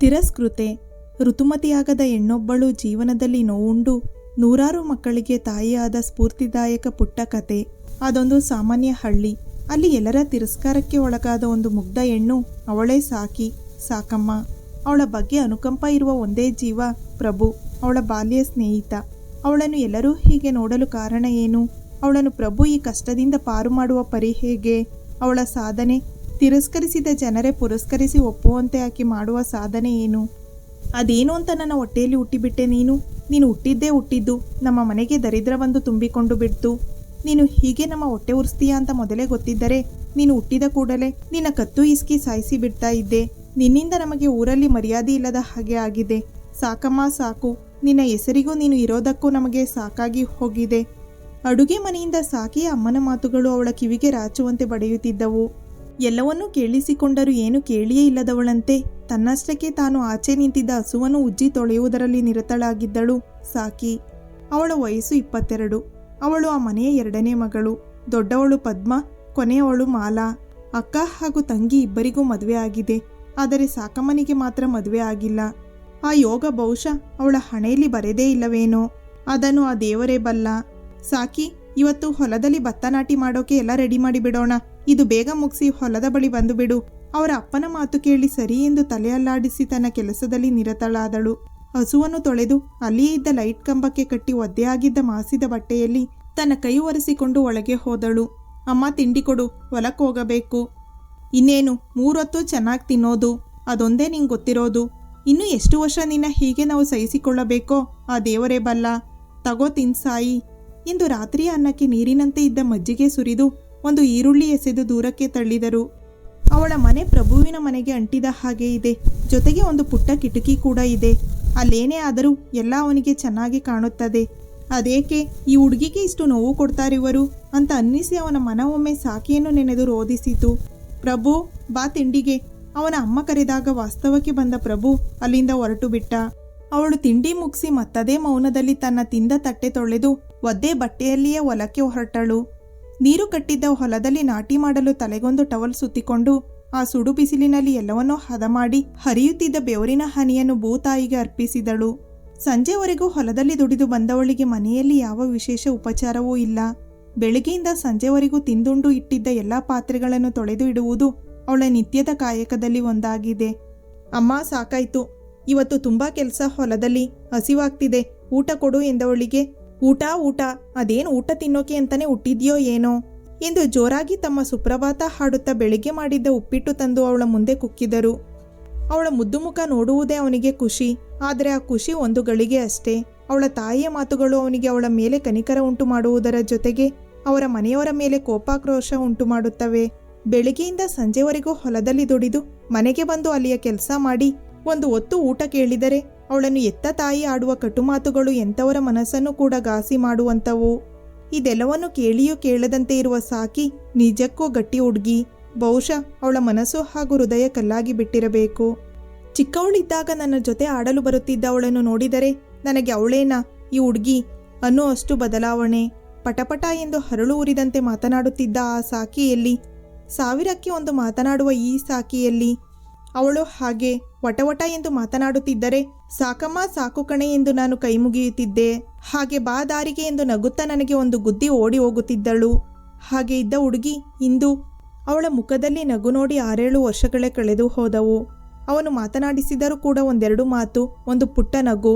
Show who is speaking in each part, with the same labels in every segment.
Speaker 1: ತಿರಸ್ಕೃತೆ. ಋತುಮತಿಯಾಗದ ಹೆಣ್ಣೊಬ್ಬಳು ಜೀವನದಲ್ಲಿ ನೋವುಂಡು ನೂರಾರು ಮಕ್ಕಳಿಗೆ ತಾಯಿಯಾದ ಸ್ಫೂರ್ತಿದಾಯಕ ಪುಟ್ಟ ಕತೆ. ಅದೊಂದು ಸಾಮಾನ್ಯ ಹಳ್ಳಿ. ಅಲ್ಲಿ ಎಲ್ಲರ ತಿರಸ್ಕಾರಕ್ಕೆ ಒಳಗಾದ ಒಂದು ಮುಗ್ಧ ಹೆಣ್ಣು ಅವಳೇ ಸಾಕಿ, ಸಾಕಮ್ಮ, ಅವಳ ಬಗ್ಗೆ ಅನುಕಂಪ ಇರುವ ಒಂದೇ ಜೀವ ಪ್ರಭು, ಅವಳ ಬಾಲ್ಯ ಸ್ನೇಹಿತ. ಅವಳನ್ನು ಎಲ್ಲರೂ ಹೀಗೆ ನೋಡಲು ಕಾರಣ ಏನು? ಅವಳನ್ನು ಪ್ರಭು ಈ ಕಷ್ಟದಿಂದ ಪಾರು ಮಾಡುವ ಪರಿ ಹೇಗೆ? ಅವಳ ಸಾಧನೆ ತಿರಸ್ಕರಿಸಿದ ಜನರೇ ಪುರಸ್ಕರಿಸಿ ಒಪ್ಪುವಂತೆ ಆಕೆ ಮಾಡುವ ಸಾಧನೆ ಏನು? ಅದೇನು ಅಂತ ನನ್ನ ಹೊಟ್ಟೆಯಲ್ಲಿ ಹುಟ್ಟಿಬಿಟ್ಟೆ ನೀನು? ನೀನು ಹುಟ್ಟಿದ್ದೇ ಹುಟ್ಟಿದ್ದು, ನಮ್ಮ ಮನೆಗೆ ದರಿದ್ರವೊಂದು ತುಂಬಿಕೊಂಡು ಬಿಡ್ತು. ನೀನು ಹೀಗೆ ನಮ್ಮ ಹೊಟ್ಟೆ ಉರಿಸ್ತೀಯಾ ಅಂತ ಮೊದಲೇ ಗೊತ್ತಿದ್ದರೆ ನೀನು ಹುಟ್ಟಿದ ಕೂಡಲೇ ನಿನ್ನ ಕತ್ತು ಇಸ್ಕಿ ಸಾಯಿಸಿ ಬಿಡ್ತಾ ಇದ್ದೆ. ನಿನ್ನಿಂದ ನಮಗೆ ಊರಲ್ಲಿ ಮರ್ಯಾದೆ ಇಲ್ಲದ ಹಾಗೆ ಆಗಿದೆ. ಸಾಕಮ್ಮ, ಸಾಕು. ನಿನ್ನ ಹೆಸರಿಗೂ ನೀನು ಇರೋದಕ್ಕೂ ನಮಗೆ ಸಾಕಾಗಿ ಹೋಗಿದೆ. ಅಡುಗೆ ಮನೆಯಿಂದ ಸಾಕಿ ಅಮ್ಮನ ಮಾತುಗಳು ಅವಳ ಕಿವಿಗೆ ರಾಚುವಂತೆ ಬಡಿಯುತ್ತಿದ್ದವು. ಎಲ್ಲವನ್ನೂ ಕೇಳಿಸಿಕೊಂಡರೂ ಏನು ಕೇಳಿಯೇ ಇಲ್ಲದವಳಂತೆ. ತನ್ನಷ್ಟಕ್ಕೆ ತಾನು ಆಚೆ ನಿಂತಿದ್ದ ಹಸುವನ್ನು ಉಜ್ಜಿ ತೊಳೆಯುವುದರಲ್ಲಿ ನಿರತಳಾಗಿದ್ದಳು ಸಾಕಿ. ಅವಳ ವಯಸ್ಸು ಇಪ್ಪತ್ತೆರಡು. ಅವಳು ಆ ಮನೆಯ ಎರಡನೇ ಮಗಳು. ದೊಡ್ಡವಳು ಪದ್ಮ, ಕೊನೆಯವಳು ಮಾಲಾ. ಅಕ್ಕ ಹಾಗೂ ತಂಗಿ ಇಬ್ಬರಿಗೂ ಮದುವೆ ಆಗಿದೆ. ಆದರೆ ಸಾಕಮ್ಮನಿಗೆ ಮಾತ್ರ ಮದುವೆ ಆಗಿಲ್ಲ. ಆ ಯೋಗ ಬಹುಶಃ ಅವಳ ಹಣೆಯಲ್ಲಿ ಬರೆದೇ ಇಲ್ಲವೇನೋ. ಅದನ್ನು ಆ ದೇವರೇ ಬಲ್ಲ. ಸಾಕಿ, ಇವತ್ತು ಹೊಲದಲ್ಲಿ ಭತ್ತ ನಾಟಿ ಮಾಡೋಕೆ ಎಲ್ಲ ರೆಡಿ ಮಾಡಿ ಬಿಡೋಣ ಇದು ಬೇಗ ಮುಗಿಸಿ ಹೊಲದ ಬಳಿ ಬಂದು ಬಿಡು. ಅವರ ಅಪ್ಪನ ಮಾತು ಕೇಳಿ ಸರಿ ಎಂದು ತಲೆಯಲ್ಲಾಡಿಸಿ ತನ್ನ ಕೆಲಸದಲ್ಲಿ ನಿರತಳಾದಳು. ಹಸುವನ್ನು ತೊಳೆದು ಅಲ್ಲಿಯೇ ಇದ್ದ ಲೈಟ್ ಕಂಬಕ್ಕೆ ಕಟ್ಟಿ ಒದ್ದೆಯಾಗಿದ್ದ ಮಾಸಿದ ಬಟ್ಟೆಯಲ್ಲಿ ತನ್ನ ಕೈ ಒರೆಸಿಕೊಂಡು ಒಳಗೆ ಹೋದಳು. ಅಮ್ಮ, ತಿಂಡಿ ಕೊಡು. ಹೊಲಕ್ಕೆ ಹೋಗಬೇಕು. ಇನ್ನೇನು? ಮೂರೊತ್ತು ಚೆನ್ನಾಗಿ ತಿನ್ನೋದು. ಅದೊಂದೇ ನಿಂಗೆ ಗೊತ್ತಿರೋದು. ಇನ್ನು ಎಷ್ಟು ವರ್ಷ ನಿನ್ನ ಹೀಗೆ ನಾವು ಸಹಿಸಿಕೊಳ್ಳಬೇಕೋ? ಆ ದೇವರೇ ಬಲ್ಲ. ತಗೋ ತಿನ್ಸಾಯಿ ಎಂದು ರಾತ್ರಿಯ ಅನ್ನಕ್ಕೆ ನೀರಿನಂತೆ ಇದ್ದ ಮಜ್ಜಿಗೆ ಸುರಿದು ಒಂದು ಈರುಳ್ಳಿ ಎಸೆದು ದೂರಕ್ಕೆ ತಳ್ಳಿದರು. ಅವಳ ಮನೆ ಪ್ರಭುವಿನ ಮನೆಗೆ ಅಂಟಿದ ಹಾಗೆ ಇದೆ. ಜೊತೆಗೆ ಒಂದು ಪುಟ್ಟ ಕಿಟಕಿ ಕೂಡ ಇದೆ. ಅಲ್ಲೇನೇ ಆದರೂ ಎಲ್ಲ ಅವನಿಗೆ ಚೆನ್ನಾಗಿ ಕಾಣುತ್ತದೆ. ಅದೇಕೆ, ಈ ಹುಡುಗಿಗೆ ಇಷ್ಟು ನೋವು ಕೊಡ್ತಾರಿವರು ಅಂತ ಅನ್ನಿಸಿ ಅವನ ಮನ ಒಮ್ಮೆ ಸಾಕಿಯನ್ನು ನೆನೆದು ರೋಧಿಸಿತು. ಪ್ರಭು, ಬಾ ತಿಂಡಿಗೆ. ಅವನ ಅಮ್ಮ ಕರೆದಾಗ ವಾಸ್ತವಕ್ಕೆ ಬಂದ ಪ್ರಭು ಅಲ್ಲಿಂದ ಹೊರಟು ಬಿಟ್ಟ. ಅವಳು ತಿಂಡಿ ಮುಗಿಸಿ ಮತ್ತದೇ ಮೌನದಲ್ಲಿ ತನ್ನ ತಿಂದ ತಟ್ಟೆ ತೊಳೆದು ಒದ್ದೆ ಬಟ್ಟೆಯಲ್ಲಿಯೇ ಹೊಲಕ್ಕೆ ಹೊರಟಳು. ನೀರು ಕಟ್ಟಿದ್ದ ಹೊಲದಲ್ಲಿ ನಾಟಿ ಮಾಡಲು ತಲೆಗೊಂದು ಟವಲ್ ಸುತ್ತಿಕೊಂಡು ಆ ಸುಡು ಬಿಸಿಲಿನಲ್ಲಿ ಎಲ್ಲವನ್ನೂ ಹದ ಮಾಡಿ ಹರಿಯುತ್ತಿದ್ದ ಬೆವರಿನ ಹನಿಯನ್ನು ಭೂತಾಯಿಗೆ ಅರ್ಪಿಸಿದಳು. ಸಂಜೆವರೆಗೂ ಹೊಲದಲ್ಲಿ ದುಡಿದು ಬಂದವಳಿಗೆ ಮನೆಯಲ್ಲಿ ಯಾವ ವಿಶೇಷ ಉಪಚಾರವೂ ಇಲ್ಲ. ಬೆಳಗ್ಗೆಯಿಂದ ಸಂಜೆವರೆಗೂ ತಿಂದುಂಡು ಇಟ್ಟಿದ್ದ ಎಲ್ಲ ಪಾತ್ರೆಗಳನ್ನು ತೊಳೆದು ಇಡುವುದು ಅವಳ ನಿತ್ಯದ ಕಾಯಕದಲ್ಲಿ ಒಂದಾಗಿದೆ. ಅಮ್ಮ, ಸಾಕಾಯ್ತು. ಇವತ್ತು ತುಂಬಾ ಕೆಲಸ. ಹೊಲದಲ್ಲಿ ಹಸಿವಾಗ್ತಿದೆ. ಊಟ ಕೊಡು ಎಂದವಳಿಗೆ ಊಟ ಊಟ, ಅದೇನು ಊಟ ತಿನ್ನೋಕೆ ಅಂತಾನೆ ಹುಟ್ಟಿದ್ಯೋ ಏನೋ? ಎಂದು ಜೋರಾಗಿ ತಮ್ಮ ಸುಪ್ರಭಾತ ಹಾಡುತ್ತಾ ಬೆಳಿಗ್ಗೆ ಮಾಡಿದ್ದ ಉಪ್ಪಿಟ್ಟು ತಂದು ಅವಳ ಮುಂದೆ ಕುಕ್ಕಿದರು. ಅವಳ ಮುದ್ದು ಮುಖ ನೋಡುವುದೇ ಅವನಿಗೆ ಖುಷಿ, ಆದರೆ ಆ ಖುಷಿ ಒಂದು ಗಳಿಗೆ ಅಷ್ಟೇ. ಅವಳ ತಾಯಿಯ ಮಾತುಗಳು ಅವನಿಗೆ ಅವಳ ಮೇಲೆ ಕನಿಕರ ಉಂಟು ಮಾಡುವುದರ ಜೊತೆಗೆ ಅವರ ಮನೆಯವರ ಮೇಲೆ ಕೋಪಾಕ್ರೋಶ ಉಂಟು ಮಾಡುತ್ತವೆ. ಬೆಳಿಗ್ಗೆಯಿಂದ ಸಂಜೆವರೆಗೂ ಹೊಲದಲ್ಲಿ ದುಡಿದು ಮನೆಗೆ ಬಂದು ಅಲ್ಲಿಯ ಕೆಲಸ ಮಾಡಿ ಒಂದು ಹೊತ್ತು ಊಟ ಕೇಳಿದರೆ ಅವಳನ್ನು ಎತ್ತ ತಾಯಿ ಆಡುವ ಕಟುಮಾತುಗಳು ಎಂಥವರ ಮನಸ್ಸನ್ನು ಕೂಡ ಘಾಸಿ ಮಾಡುವಂಥವು? ಇದೆಲ್ಲವನ್ನು ಕೇಳಿಯೂ ಕೇಳದಂತೆ ಇರುವ ಸಾಕಿ ನಿಜಕ್ಕೂ ಗಟ್ಟಿ ಹುಡುಗಿ. ಬಹುಶಃ ಅವಳ ಮನಸ್ಸು ಹಾಗೂ ಹೃದಯ ಕಲ್ಲಾಗಿ ಬಿಟ್ಟಿರಬೇಕು. ಚಿಕ್ಕವಳಿದ್ದಾಗ ನನ್ನ ಜೊತೆ ಆಡಲು ಬರುತ್ತಿದ್ದ ಅವಳನ್ನು ನೋಡಿದರೆ ನನಗೆ ಅವಳೇನಾ ಈ ಹುಡುಗಿ ಅನ್ನೋ ಅಷ್ಟು ಬದಲಾವಣೆ. ಪಟಪಟ ಎಂದು ಹರಳು ಉರಿದಂತೆ ಮಾತನಾಡುತ್ತಿದ್ದ ಆ ಸಾಕಿಯಲ್ಲಿ, ಸಾವಿರಕ್ಕೆ ಒಂದು ಮಾತನಾಡುವ ಈ ಸಾಕಿಯಲ್ಲಿ ಅವಳು ಹಾಗೆ ವಟವಟ ಎಂದು ಮಾತನಾಡುತ್ತಿದ್ದರೆ, ಸಾಕಮ್ಮ, ಸಾಕು ಕಣೆ ಎಂದು ನಾನು ಕೈ ಮುಗಿಯುತ್ತಿದ್ದೆ ಹಾಗೆ ಬಾ ದಾರಿಗೆ ಎಂದು ನಗುತ್ತಾ ನನಗೆ ಒಂದು ಗುದ್ದಿ ಓಡಿ ಹೋಗುತ್ತಿದ್ದಳು. ಹಾಗೆ ಇದ್ದ ಹುಡುಗಿ ಇಂದು ಅವಳ ಮುಖದಲ್ಲಿ ನಗು ನೋಡಿ ಆರೇಳು ವರ್ಷಗಳೇ ಕಳೆದು ಹೋದವು. ಅವನು ಮಾತನಾಡಿಸಿದರೂ ಕೂಡ ಒಂದೆರಡು ಮಾತು, ಒಂದು ಪುಟ್ಟ ನಗು.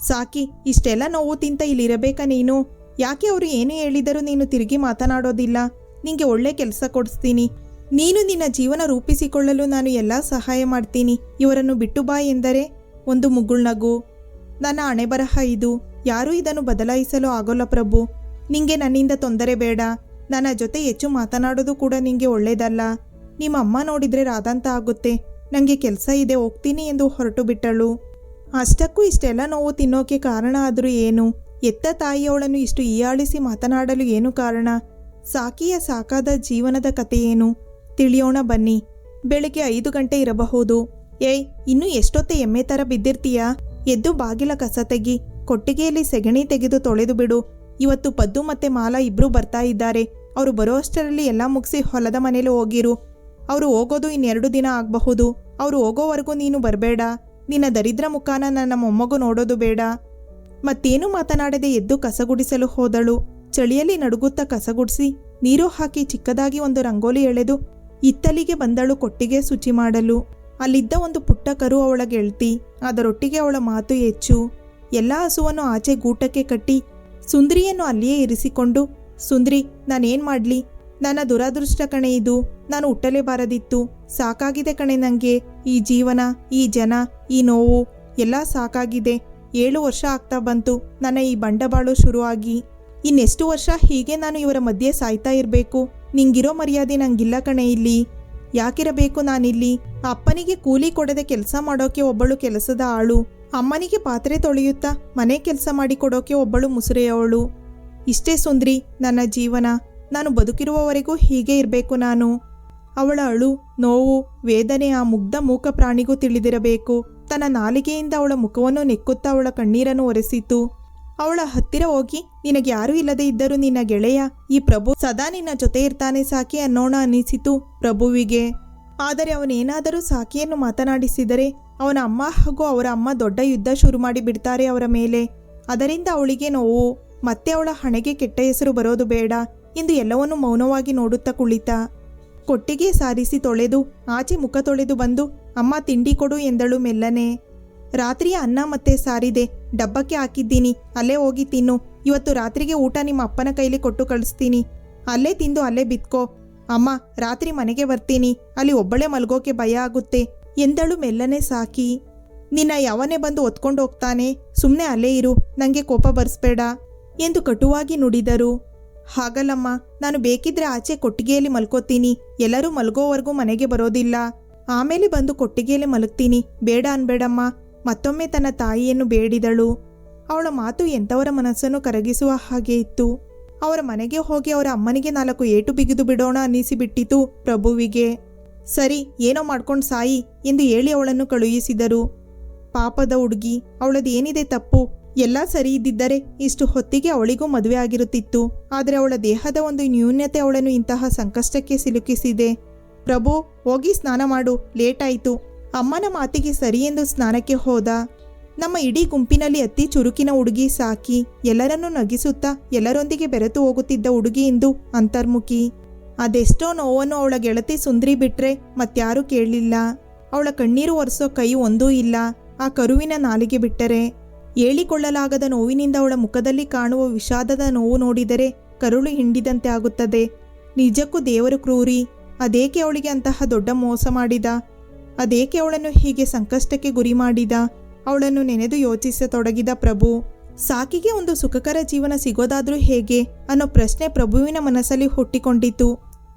Speaker 1: ಸಾಕಿ, ಇಷ್ಟೆಲ್ಲ ನೋವು ತಿಂತ ಇಲ್ಲಿರಬೇಕಾ ನೀನು? ಯಾಕೆ ಅವರು ಏನು ಹೇಳಿದರೂ ನೀನು ತಿರುಗಿ ಮಾತನಾಡೋದಿಲ್ಲ. ನಿಂಗೆ ಒಳ್ಳೆ ಕೆಲಸ ಕೊಡಿಸ್ತೀನಿ. ನೀನು ನಿನ್ನ ಜೀವನ ರೂಪಿಸಿಕೊಳ್ಳಲು ನಾನು ಎಲ್ಲ ಸಹಾಯ ಮಾಡ್ತೀನಿ. ಇವರನ್ನು ಬಿಟ್ಟು ಬಾ ಎಂದರೆ ಒಂದು ಮುಗುಳ್ನಗು ನನ್ನ ಹಣೆಬರಹ ಇದು. ಯಾರೂ ಇದನ್ನು ಬದಲಾಯಿಸಲು ಆಗೋಲ್ಲ ಪ್ರಭು. ನಿಂಗೆ ನನ್ನಿಂದ ತೊಂದರೆ ಬೇಡ. ನನ್ನ ಜೊತೆ ಹೆಚ್ಚು ಮಾತನಾಡೋದು ಕೂಡ ನಿಂಗೆ ಒಳ್ಳೇದಲ್ಲ. ನಿಮ್ಮ ಅಮ್ಮ ನೋಡಿದ್ರೆ ರಾದಂತ ಆಗುತ್ತೆ. ನನಗೆ ಕೆಲಸ ಇದೆ, ಹೋಗ್ತೀನಿ ಎಂದು ಹೊರಟು ಬಿಟ್ಟಳು. ಅಷ್ಟಕ್ಕೂ ಇಷ್ಟೆಲ್ಲ ನೋವು ತಿನ್ನೋಕೆ ಕಾರಣ ಆದರೂ ಏನು? ಎತ್ತ ತಾಯಿಯವಳನ್ನು ಇಷ್ಟು ಹೀಯಾಳಿಸಿ ಮಾತನಾಡಲು ಏನು ಕಾರಣ? ಸಾಕಿಯ ಸಾಕಾದ ಜೀವನದ ಕಥೆಯೇನು ತಿಳಿಯೋಣ ಬನ್ನಿ. ಬೆಳಿಗ್ಗೆ ಐದು ಗಂಟೆ ಇರಬಹುದು. ಏಯ್, ಇನ್ನೂ ಎಷ್ಟೊತ್ತೆ ಎಮ್ಮೆ ಥರ ಬಿದ್ದಿರ್ತೀಯಾ? ಎದ್ದು ಬಾಗಿಲ ಕಸ ತೆಗಿ, ಕೊಟ್ಟಿಗೆಯಲ್ಲಿ ಸೆಗಣಿ ತೆಗೆದು ತೊಳೆದು ಬಿಡು. ಇವತ್ತು ಪದ್ದು ಮತ್ತೆ ಮಾಲಾ ಇಬ್ರು ಬರ್ತಾ ಇದ್ದಾರೆ. ಅವರು ಬರೋ ಅಷ್ಟರಲ್ಲಿ ಎಲ್ಲ ಮುಗಿಸಿ ಹೊಲದ ಮನೇಲಿ ಹೋಗಿರು. ಅವರು ಹೋಗೋದು ಇನ್ನೆರಡು ದಿನ ಆಗಬಹುದು. ಅವರು ಹೋಗೋವರೆಗೂ ನೀನು ಬರಬೇಡ. ನಿನ್ನ ದರಿದ್ರ ಮುಖಾನ ನನ್ನ ಮೊಮ್ಮಗು ನೋಡೋದು ಬೇಡ. ಮತ್ತೇನು ಮಾತನಾಡದೆ ಎದ್ದು ಕಸಗುಡಿಸಲು ಹೋದಳು. ಚಳಿಯಲ್ಲಿ ನಡುಗುತ್ತಾ ಕಸಗುಡಿಸಿ ನೀರು ಹಾಕಿ ಚಿಕ್ಕದಾಗಿ ಒಂದು ರಂಗೋಲಿ ಎಳೆದು ಇತ್ತಲಿಗೆ ಬಂದಳು ಕೊಟ್ಟಿಗೆ ಶುಚಿ ಮಾಡಲು. ಅಲ್ಲಿದ್ದ ಒಂದು ಪುಟ್ಟ ಕರು ಅವಳ ಗೆಳ್ತಿ. ಅದರೊಟ್ಟಿಗೆ ಅವಳ ಮಾತು ಹೆಚ್ಚು. ಎಲ್ಲ ಹಸುವನ್ನು ಆಚೆ ಗೂಟಕ್ಕೆ ಕಟ್ಟಿ ಸುಂದ್ರಿಯನ್ನು ಅಲ್ಲಿಯೇ ಇರಿಸಿಕೊಂಡು, ಸುಂದ್ರಿ, ನಾನೇನು ಮಾಡಲಿ? ನನ್ನ ದುರಾದೃಷ್ಟ ಕಣೆ ಇದು. ನಾನು ಹುಟ್ಟಲೇಬಾರದಿತ್ತು ಸಾಕಾಗಿದೆ ಕಣೆ ನಂಗೆ. ಈ ಜೀವನ, ಈ ಜನ, ಈ ನೋವು ಎಲ್ಲ ಸಾಕಾಗಿದೆ. ಏಳು ವರ್ಷ ಆಗ್ತಾ ಬಂತು. ನನ್ನ ಈ ಬಂಡವಾಳು ಶುರುವಾಗಿ. ಇನ್ನೆಷ್ಟು ವರ್ಷ ಹೀಗೆ ನಾನು ಇವರ ಮಧ್ಯೆ ಸಾಯ್ತಾ ಇರಬೇಕು? ನಿಂಗಿರೋ ಮರ್ಯಾದೆ ನಂಗಿಲ್ಲ ಕಣೆ ಇಲ್ಲಿ. ಯಾಕಿರಬೇಕು ನಾನಿಲ್ಲಿ? ಅಪ್ಪನಿಗೆ ಕೂಲಿ ಕೊಡದೆ ಕೆಲಸ ಮಾಡೋಕೆ ಒಬ್ಬಳು ಕೆಲಸದ ಆಳು. ಅಮ್ಮನಿಗೆ ಪಾತ್ರೆ ತೊಳೆಯುತ್ತಾ ಮನೆ ಕೆಲಸ ಮಾಡಿಕೊಡೋಕೆ ಒಬ್ಬಳು ಮುಸುರೆಯವಳು. ಇಷ್ಟೇ ಸುಂದ್ರಿ, ನನ್ನ ಜೀವನ. ನಾನು ಬದುಕಿರುವವರೆಗೂ ಹೀಗೆ ಇರಬೇಕು ನಾನು. ಅವಳ ಅಳು, ನೋವು, ವೇದನೆ ಆ ಮುಗ್ಧ ಮೂಕ ಪ್ರಾಣಿಗೂ ತಿಳಿದಿರಬೇಕು. ತನ್ನ ನಾಲಿಗೆಯಿಂದ ಅವಳ ಮುಖವನ್ನು ನೆಕ್ಕುತ್ತಾ ಅವಳ ಕಣ್ಣೀರನ್ನು ಒರೆಸಿತು. ಅವಳ ಹತ್ತಿರ ಹೋಗಿ, ನಿನಗೆ ಯಾರೂ ಇಲ್ಲದೆ ಇದ್ದರೂ ನಿನ್ನ ಗೆಳೆಯ ಈ ಪ್ರಭು ಸದಾ ನಿನ್ನ ಜೊತೆ ಇರ್ತಾನೆ ಸಾಕಿ ಅನ್ನೋಣ ಅನ್ನಿಸಿತು ಪ್ರಭುವಿಗೆ. ಆದರೆ ಅವನೇನಾದರೂ ಸಾಕಿಯನ್ನು ಮಾತನಾಡಿಸಿದರೆ ಅವನ ಅಮ್ಮ ಹಾಗೂ ಅವರ ಅಮ್ಮ ದೊಡ್ಡ ಯುದ್ಧ ಶುರು ಮಾಡಿ ಬಿಡ್ತಾರೆ ಅವರ ಮೇಲೆ. ಅದರಿಂದ ಅವಳಿಗೆ ನೋವು. ಮತ್ತೆ ಅವಳ ಹಣೆಗೆ ಕೆಟ್ಟ ಹೆಸರು ಬರೋದು ಬೇಡ. ಎಂದು ಎಲ್ಲವನ್ನೂ ಮೌನವಾಗಿ ನೋಡುತ್ತಾ ಕುಳಿತ. ಕೊಟ್ಟಿಗೆ ಸಾರಿಸಿ ತೊಳೆದು, ಆಚೆ ಮುಖ ತೊಳೆದು ಬಂದು, ಅಮ್ಮ, ತಿಂಡಿ ಕೊಡು ಎಂದಳು ಮೆಲ್ಲನೆ. ರಾತ್ರಿಯ ಅನ್ನ ಮತ್ತೆ ಸಾರಿದೆ. ಡಬ್ಬಕ್ಕೆ ಹಾಕಿದ್ದೀನಿ. ಅಲ್ಲೇ ಹೋಗಿ ತಿನ್ನು. ಇವತ್ತು ರಾತ್ರಿಗೆ ಊಟ ನಿಮ್ಮ ಅಪ್ಪನ ಕೈಲಿ ಕೊಟ್ಟು ಕಳಿಸ್ತೀನಿ. ಅಲ್ಲೇ ತಿಂದು ಅಲ್ಲೇ ಬಿತ್ಕೋ. ಅಮ್ಮ, ರಾತ್ರಿ ಮನೆಗೆ ಬರ್ತೀನಿ. ಅಲ್ಲಿ ಒಬ್ಬಳೇ ಮಲ್ಗೋಕೆ ಭಯ ಆಗುತ್ತೆ. ಎಂದಳು ಮೆಲ್ಲನೆ ಸಾಕಿ. ನಿನ್ನ ಯಾವನೇ ಬಂದು ಒತ್ಕೊಂಡು ಹೋಗ್ತಾನೆ? ಸುಮ್ಮನೆ ಅಲ್ಲೇ ಇರು. ನನಗೆ ಕೋಪ ಬರ್ಸ್ಬೇಡ ಎಂದು ಕಟುವಾಗಿ ನುಡಿದರು. ಹಾಗಲ್ಲಮ್ಮ, ನಾನು ಬೇಕಿದ್ರೆ ಆಚೆ ಕೊಟ್ಟಿಗೆಯಲ್ಲಿ ಮಲ್ಕೋತೀನಿ. ಎಲ್ಲರೂ ಮಲ್ಗೋವರೆಗೂ ಮನೆಗೆ ಬರೋದಿಲ್ಲ. ಆಮೇಲೆ ಬಂದು ಕೊಟ್ಟಿಗೆಯಲ್ಲಿ ಮಲಗ್ತೀನಿ. ಬೇಡ ಅನ್ಬೇಡಮ್ಮ. ಮತ್ತೊಮ್ಮೆ ತನ್ನ ತಾಯಿಯನ್ನು ಬೇಡಿದಳು. ಅವಳ ಮಾತು ಎಂಥವರ ಮನಸ್ಸನ್ನು ಕರಗಿಸುವ ಹಾಗೆ ಇತ್ತು. ಅವರ ಮನೆಗೆ ಹೋಗಿ ಅವರ ಅಮ್ಮನಿಗೆ ನಾಲ್ಕು ಏಟು ಬಿಗಿದು ಬಿಡೋಣ ಅನ್ನಿಸಿಬಿಟ್ಟಿತು ಪ್ರಭುವಿಗೆ. ಸರಿ, ಏನೋ ಮಾಡ್ಕೊಂಡು ಸಾಯಿ ಎಂದು ಹೇಳಿ ಅವಳನ್ನು ಕಳುಹಿಸಿದರು. ಪಾಪದ ಹುಡುಗಿ ಅವಳದೇನಿದೆ ತಪ್ಪು? ಎಲ್ಲ ಸರಿ ಇದ್ದಿದ್ದರೆ ಇಷ್ಟು ಹೊತ್ತಿಗೆ ಅವಳಿಗೂ ಮದುವೆ ಆಗಿರುತ್ತಿತ್ತು. ಆದರೆ ಅವಳ ದೇಹದ ಒಂದು ನ್ಯೂನ್ಯತೆ ಅವಳನ್ನು ಇಂತಹ ಸಂಕಷ್ಟಕ್ಕೆ ಸಿಲುಕಿಸಿದೆ. ಪ್ರಭು, ಹೋಗಿ ಸ್ನಾನ ಮಾಡು, ಲೇಟ್ ಆಯಿತು. ಅಮ್ಮನ ಮಾತಿಗೆ ಸರಿ ಎಂದು ಸ್ನಾನಕ್ಕೆ ಹೋದ. ನಮ್ಮ ಇಡೀ ಗುಂಪಿನಲ್ಲಿ ಅತಿ ಚುರುಕಿನ ಹುಡುಗಿ ಸಾಕಿ, ಎಲ್ಲರನ್ನೂ ನಗಿಸುತ್ತಾ, ಎಲ್ಲರೊಂದಿಗೆ ಬೆರೆತು ಹೋಗುತ್ತಿದ್ದ ಹುಡುಗಿ ಎಂದು ಅಂತರ್ಮುಖಿ. ಅದೆಷ್ಟೋ ನೋವನ್ನು ಅವಳ ಗೆಳತಿ ಸುಂದ್ರಿ ಬಿಟ್ರೆ ಮತ್ಯಾರೂ ಕೇಳಲಿಲ್ಲ. ಅವಳ ಕಣ್ಣೀರು ಒರೆಸೋ ಕೈ ಒಂದೂ ಇಲ್ಲ. ಆ ಕರುವಿನ ನಾಲಿಗೆ ಬಿಟ್ಟರೆ ಹೇಳಿಕೊಳ್ಳಲಾಗದ ನೋವಿನಿಂದ ಅವಳ ಮುಖದಲ್ಲಿ ಕಾಣುವ ವಿಷಾದದ ನೋವು ನೋಡಿದರೆ ಕರುಳು ಹಿಂಡಿದಂತೆ ಆಗುತ್ತದೆ. ನಿಜಕ್ಕೂ ದೇವರು ಕ್ರೂರಿ. ಅದೇಕೆ ಅವಳಿಗೆ ಅಂತಹ ದೊಡ್ಡ ಮೋಸ ಮಾಡಿದ? ಅದೇಕೆ ಅವಳನ್ನು ಹೀಗೆ ಸಂಕಷ್ಟಕ್ಕೆ ಗುರಿ ಮಾಡಿದ? ಅವಳನ್ನು ನೆನೆದು ಯೋಚಿಸತೊಡಗಿದ ಪ್ರಭು, ಸಾಕಿಗೆ ಒಂದು ಸುಖಕರ ಜೀವನ ಸಿಗೋದಾದ್ರೂ ಹೇಗೆ? ಅನ್ನೋ ಪ್ರಶ್ನೆ ಪ್ರಭುವಿನ ಮನಸ್ಸಲ್ಲಿ ಹುಟ್ಟಿಕೊಂಡಿತು.